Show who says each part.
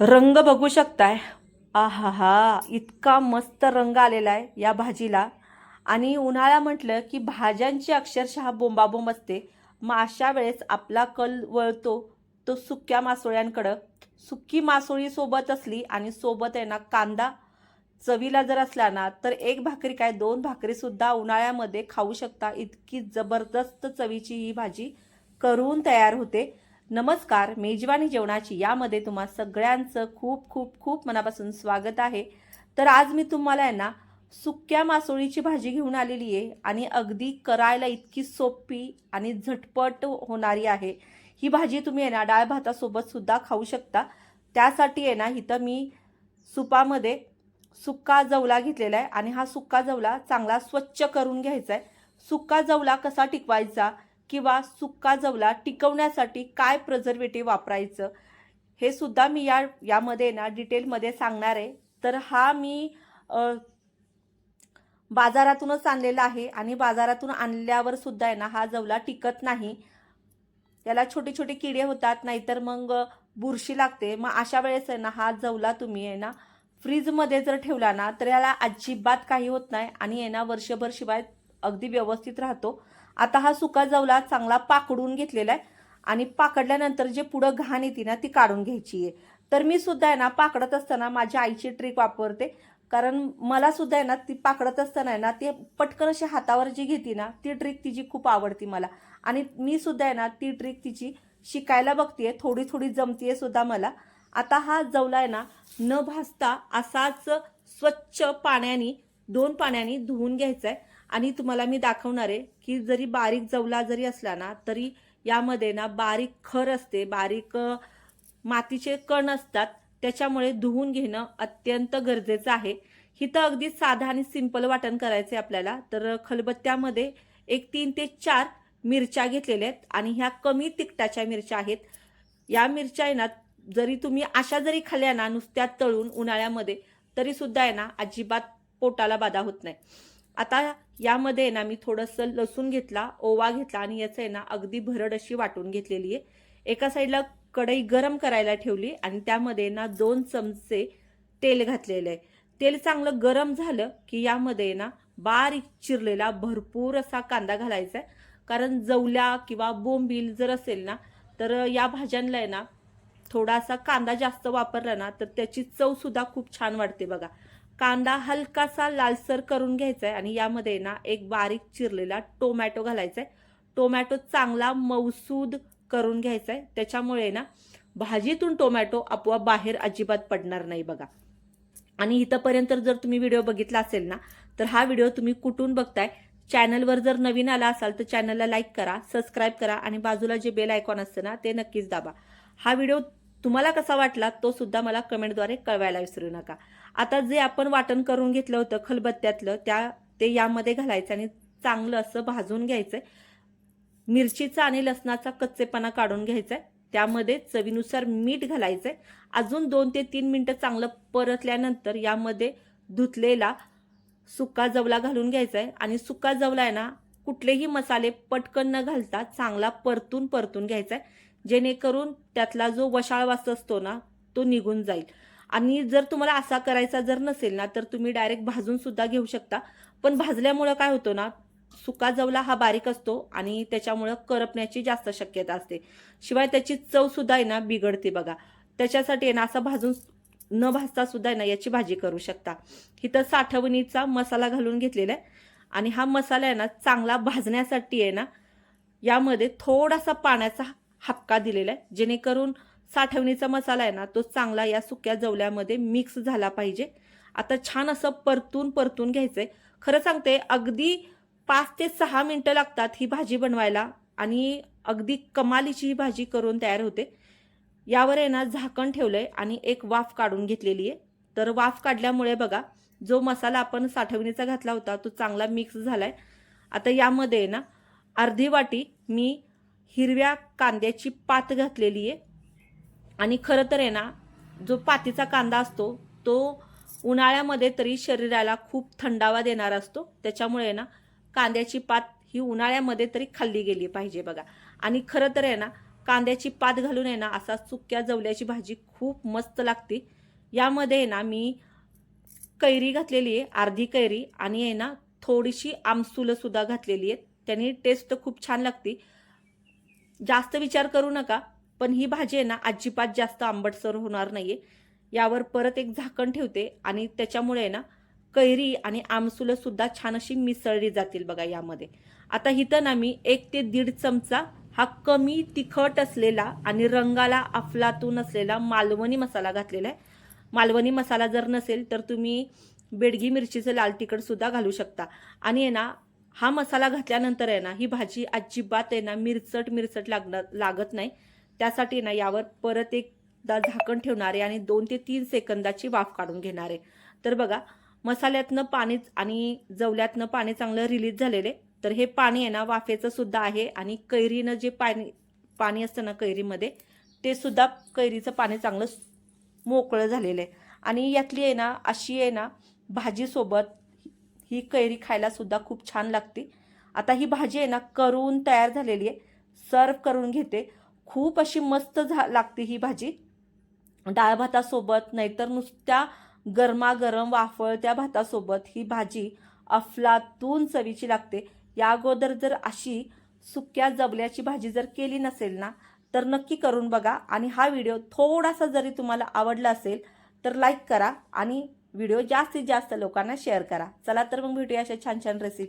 Speaker 1: रंग बघू शकताय. आहा हा इतका मस्त रंग आलेला आहे या भाजीला. आणि उन्हाळा म्हटलं की भाज्यांची अक्षरशः बोंबाबोंब असते. मग अशा वेळेस आपला कल वळतो तो सुक्या मासोळ्यांकडं. सुकी मासोळी सोबत असली आणि सोबत आहे ना कांदा. चवीला जर असला ना तर एक भाकरी काय दोन भाकरीसुद्धा उन्हाळ्यामध्ये खाऊ शकता. इतकी जबरदस्त चवीची ही भाजी करून तयार होते. नमस्कार मेजवानी जेवणाची यामध्ये तुम्हा सगळ्यांचं खूप खूप खूप मनापासून स्वागत आहे. तर आज मी तुम्हाला आहे ना सुक्या मासोळीची भाजी घेऊन आलेली आहे आणि अगदी करायला इतकी सोपी आणि झटपट होणारी आहे. ही भाजी तुम्ही आहे ना डाळ भातासोबत सुद्धा खाऊ शकता. त्यासाठी आहे ना इथं मी सुपामध्ये सुक्का जवला घेतलेला आहे आणि हा सुक्का जवला चांगला स्वच्छ करून घ्यायचा आहे. सुक्का जवला कसा टिकवायचा? किंवा सुक्का जवला टिकवण्यासाठी काय प्रिझर्वेटिव्ह वापरायचं? हे सुद्धा मी या यामध्ये ना डिटेलमध्ये सांगणार आहे. तर हा मी बाजारातूनच आणलेला आहे आणि बाजारातून आणल्यावर सुद्धा आहे ना हा जवला टिकत नाही. याला छोटे छोटे किडे होतात नाहीतर मग बुरशी लागते. मग अशा वेळेस आहे ना हा जवला तुम्ही आहे ना फ्रीजमध्ये जर ठेवला ना तर याला अजिबात काही होत नाही आणि आहे ना वर्षभर शिवाय अगदी व्यवस्थित राहतो. आता हा सुका जवला चांगला पाकडून घेतलेला आहे. आणि पाकडल्यानंतर जे पुढं घाण येते ना ती काढून घ्यायची आहे. तर मी सुद्धा आहे ना पाकडत असताना माझ्या आईची ट्रिक वापरते. कारण मला सुद्धा आहे ना ती पाकडत असताना आहे ना ते पटकन अशी हातावर जी घेते ना ती ट्रिक तिची खूप आवडती मला. आणि मी सुद्धा आहे ना ती ट्रिक तिची शिकायला बघतेय थोडी थोडी जमतीये सुद्धा मला. आता हा जवला आहे ना न भाजता असाच स्वच्छ पाण्याने दोन पाण्याने धुवून घ्यायचा आहे आणि तुम्हाला मी दाखवणार आहे की जरी बारीक जवला जरी असला ना तरी यामध्ये ना बारीक खर असते बारीक मातीचे कण असतात. त्याच्यामुळे धुवून घेणं अत्यंत गरजेचं आहे. हिथं अगदी साधा आणि सिंपल वाटण करायचं आहे आपल्याला. तर खलबत्त्यामध्ये एक तीन ते चार मिरच्या घेतलेल्या आहेत आणि ह्या कमी तिखटाच्या मिरच्या आहेत. या मिरच्या आहे ना जरी तुम्ही अशा जरी खाल्ल्या ना नुसत्या तळून उन्हाळ्यामध्ये तरीसुद्धा आहे ना अजिबात पोटाला बाधा होत नाही. आता यामध्ये आहे ना मी थोडंसं लसूण घेतला ओवा घेतला आणि याचं आहे ना अगदी भरड अशी वाटून घेतलेली आहे. एका साईडला कढई गरम करायला ठेवली आणि त्यामध्ये ना दोन चमचे तेल घातलेलं आहे. तेल चांगलं गरम झालं की यामध्ये ना बारीक चिरलेला भरपूर असा कांदा घालायचा आहे. कारण जवल्या किंवा बोंबील जर असेल ना तर या भाज्यांना आहे ना थोडासा कांदा जास्त वापरला ना तर त्याची चवसुद्धा खूप छान वाटते बघा. कांदा हलकासा लालसर करून घ्यायचा आहे आणि यामध्ये ना एक बारीक चिरलेला टोमॅटो घालायचा आहे टोमॅटो चांगला मौसूद करून घ्यायचा आहे त्याच्यामुळे ना भाजीतून टोमॅटो आपोआप बाहेर अजिबात पडणार नाही बघा. आणि इथंपर्यंत जर तुम्ही व्हिडिओ बघितला असेल ना तर हा व्हिडिओ तुम्ही कुठून बघताय? चॅनलवर जर नवीन आला असाल तर चॅनलला लाईक करा सबस्क्राईब करा आणि बाजूला जे बेल आयकॉन असतं ना ते नक्कीच दाबा. हा व्हिडिओ तुम्हाला कसा वाटला तो सुद्धा मला कमेंटद्वारे कळवायला विसरू नका. आता जे आपण वाटण करून घेतलं होतं खलबत्त्यातलं त्या ते यामध्ये घालायचं आणि चांगलं असं भाजून घ्यायचं मिरचीचा आणि लसणाचा कच्चेपणा काढून घ्यायचा आहे त्यामध्ये चवीनुसार मीठ घालायचंय. अजून दोन ते तीन मिनटं चांगलं परतल्यानंतर यामध्ये धुतलेला सुका जवला घालून घ्यायचा आहे आणि सुका जवला आहे ना कुठलेही मसाले पटकन न घालता चांगला परतून परतून घ्यायचा आहे जेणेकरून त्यातला जो वशाळ वास असतो ना तो निघून जाईल. आणि जर तुम्हाला असा करायचा जर नसेल ना तर तुम्ही डायरेक्ट भाजून सुद्धा घेऊ शकता. पण भाजल्यामुळं काय होतं ना सुका जवला हा बारीक असतो आणि त्याच्यामुळं करपण्याची जास्त शक्यता असते. शिवाय त्याची चव सुद्धा आहे ना बिघडते बघा. त्याच्यासाठी आहे ना असं भाजून न भाजता सुद्धा आहे ना याची भाजी करू शकता. इथं साठवणीचा मसाला घालून घेतलेला आहे. आणि हा मसाला आहे ना चांगला भाजण्यासाठी आहे ना यामध्ये थोडासा पाण्याचा हक्का दिलेला आहे. जेणेकरून साठवणीचा मसाला आहे ना तो चांगला या सुक्या जवल्यामध्ये मिक्स झाला पाहिजे. आता छान असं परतून परतून घ्यायचंय. खरं सांगते अगदी पाच ते सहा मिनटं लागतात ही भाजी बनवायला आणि अगदी कमालीची ही भाजी करून तयार होते. यावर आहे ना झाकण ठेवलंय आणि एक वाफ काढून घेतलेली आहे. तर वाफ काढल्यामुळे बघा जो मसाला आपण साठवणीचा घातला होता तो चांगला मिक्स झालाय. आता यामध्ये आहे ना अर्धी वाटी मी हिरव्या कांद्याची पात घातलेली आहे. आणि खरं तर आहे ना जो पातीचा कांदा असतो तो उन्हाळ्यामध्ये तरी शरीराला खूप थंडावा देणारा असतो. त्याच्यामुळे आहे ना कांद्याची पात ही उन्हाळ्यामध्ये तरी खाल्ली गेली पाहिजे बघा. आणि खरं तर आहे ना कांद्याची पात घालून आहे ना असा सुक्या जवल्याची भाजी खूप मस्त लागते. यामध्ये आहे ना मी कैरी घातलेली आहे अर्धी कैरी आणि आहे ना थोडीशी आमसुलंसुद्धा घातलेली आहेत. त्याने टेस्ट खूप छान लागते. जास्त विचार करू नका. पण ही भाजी आहे ना अजिबात जास्त आंबटसर होणार नाहीये. यावर परत एक झाकण ठेवते आणि त्याच्यामुळे आहे ना कैरी आणि आमसुलं सुद्धा छान अशी मिसळली जातील बघा यामध्ये. आता इथं ना मी एक ते दीड चमचा हा कमी तिखट असलेला आणि रंगाला अफलातून असलेला मालवणी मसाला घातलेला आहे. मालवणी मसाला जर नसेल तर तुम्ही बेडगी मिरचीचं लाल तिखट सुद्धा घालू शकता. आणि आहे ना हा मसाला घातल्यानंतर आहे ना ही भाजी अजिबात आहे ना मिरचट मिरचट लागणार लागत नाही. त्यासाठी ना यावर परत एकदा झाकण ठेवणार आहे आणि दोन ते तीन सेकंदाची वाफ काढून घेणार आहे. तर बघा मसाल्यातनं पाणी आणि जवल्यातनं पाणी चांगलं रिलीज झालेले. तर हे पाणी आहे ना वाफेचं सुद्धा आहे आणि कैरीनं जे पाणी पाणी असतं ना कैरीमध्ये ते सुद्धा कैरीचं पाणी चांगलं मोकळं झालेलं आहे. आणि यातली आहे ना अशी आहे ना भाजीसोबत ही कैरी खायला सुद्धा खूप छान लागते. आता ही भाजी आहे ना करून तयार झालेली आहे. सर्व करून घेते. खूप अशी मस्त झा लागते ही भाजी. डाळ भातासोबत नाहीतर नुसत्या गरमागरम वाफळत्या भातासोबत ही भाजी अफलातून चवीची लागते. या अगोदर जर अशी सुक्या जबल्याची भाजी जर केली नसेल ना तर नक्की करून बघा. आणि हा व्हिडिओ थोडासा जरी तुम्हाला आवडला असेल तर लाईक करा आणि व्हिडिओ जास्तीत जास्त लोकांना शेअर करा. चला तर मग भेटूया अशा छान छान रेसिपी